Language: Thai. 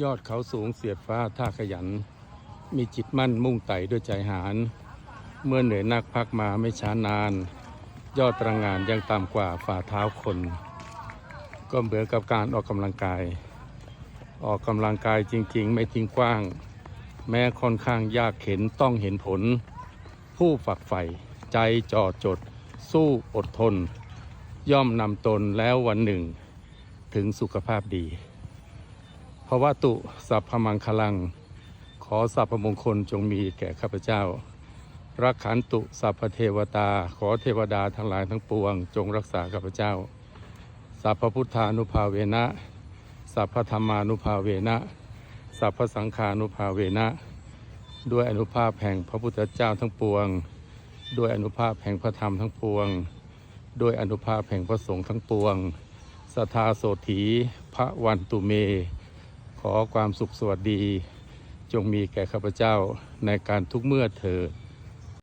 ยอดเขาสูงเสียดฟ้าท่าขยัน มีจิตมั่นมุ่งไต่ด้วยใจหาร เมื่อเหนื่อยนักพักมาไม่ช้านาน ยอดตระหงานยังต่ำกว่าฝ่าเท้าคน ก็เหมือนกับการออกกำลังกาย ออกกำลังกายจริงๆ ไม่ทิ้งกว้าง แม้ค่อนข้างยากเข็นต้องเห็นผล ผู้ฝักใฝ่ใจจ่อจด สู้อดทน ย่อมนำตนแล้ววันหนึ่ง ถึงสุขภาพดี ภาวะตุสัพพมังคลัง ขอสัพพมงคลจงมีแก่ข้าพเจ้า รักขันตุสัพพเทวตา ขอเทวดาทั้งหลายทั้งปวง จงรักษาข้าพเจ้า สัพพพุทธานุภาเวนะ สัพพธรรมานุภาเวนะ สัพพสังฆานุภาเวนะ ด้วยอนุภาพแห่งพระพุทธเจ้าทั้งปวง ด้วยอนุภาพแห่งพระธรรมทั้งปวง ด้วยอนุภาพแห่งพระสงฆ์ทั้งปวง สทาโสถีพระวันตุเม ขอความสุขสวัสดี จงมีแก่ข้าพเจ้าในการทุกเมื่อเถิด